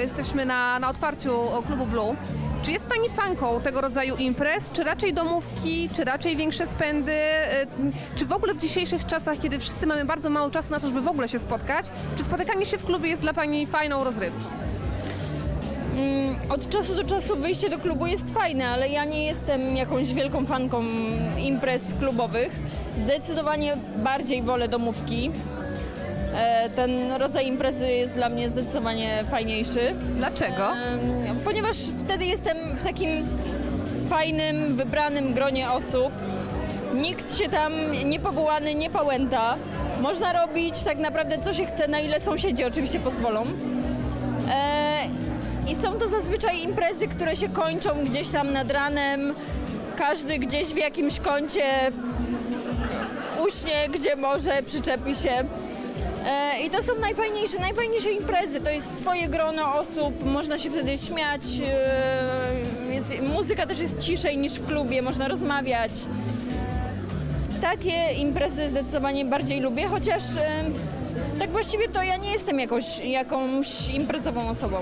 Jesteśmy na, na otwarciu klubu Blue. Czy jest Pani fanką tego rodzaju imprez, czy raczej domówki, czy raczej większe spędy? Y, Czy w ogóle w dzisiejszych czasach, kiedy wszyscy mamy bardzo mało czasu na to, żeby w ogóle się spotkać, czy spotykanie się w klubie jest dla Pani fajną rozrywką? Mm, Od czasu do czasu wyjście do klubu jest fajne, ale ja nie jestem jakąś wielką fanką imprez klubowych. Zdecydowanie bardziej wolę domówki. E, Ten rodzaj imprezy jest dla mnie zdecydowanie fajniejszy. Dlaczego? Ponieważ wtedy jestem w takim fajnym, wybranym gronie osób. Nikt się tam niepowołany nie pałęta. Można robić tak naprawdę co się chce, na ile sąsiedzi oczywiście pozwolą. E, I są to zazwyczaj imprezy, które się kończą gdzieś tam nad ranem. Każdy gdzieś w jakimś kącie uśnie, gdzie może, przyczepi się. E, I to są najfajniejsze, najfajniejsze imprezy. To jest swoje grono osób, można się wtedy śmiać. e, Jest, muzyka też jest ciszej niż w klubie, można rozmawiać. Takie imprezy zdecydowanie bardziej lubię, chociaż e, tak właściwie to ja nie jestem jakąś imprezową osobą.